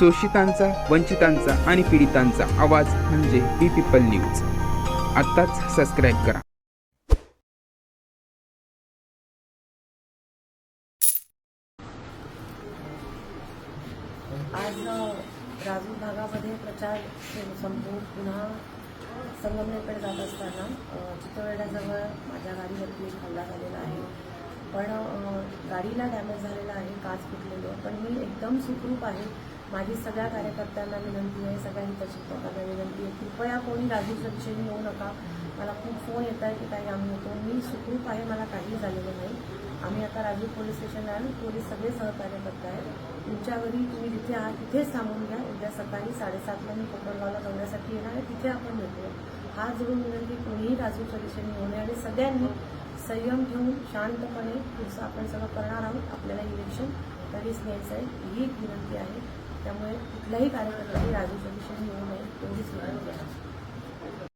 शोषितांचा वंचितांचा आणि पीडितांचा आवाज म्हणजे बी पीपल न्यूज. आत्ताच सबस्क्राईब करा. आज राजू राजूर भागामध्ये प्रचार संपूर्ण पुन्हा संगमनेरकडे जात असताना अ, चितळवेड्याजवळ माझ्या गाडीवरती एक हल्ला झालेला आहे. पण गाडीला डॅमेज झालेला आहे काच फुटलेलं. पण मी एकदम सुखरूप आहे. माझी सगळ्या कार्यकर्त्यांना विनंती आहे सगळ्या हितचिंतकांना विनंती आहे कृपया कोणी राजू दिशेने येऊ नका. मला खूप फोन येत आहे की काही आम्ही येतो. मी सुखरूप आहे मला काहीही झालेलं नाही. आम्ही आता राजू पोलीस स्टेशनला आलो. पोलीस सगळे सहकार्य करत आहेत. तुमच्या घरी तुम्ही जिथे आहात तिथेच थांबून घ्या. उद्या सकाळी साडेसातला मी कोकणगावला जाण्यासाठी येणार आहे. तिथे आपण भेटूया हा जोडून विनंती कोणीही राजू दिशेने होणे नये. आणि सगळ्यांनी संयम ठेवून शांतपणे पुढचं आपण सगळं करणार आहोत. आपल्याला इलेक्शन तरीच न्यायचं आहे ही एक विनंती आहे. त्यामुळे कुठल्याही कार्यकर्त्यांनी राजूच्या दिशेने येऊ नये एवढीच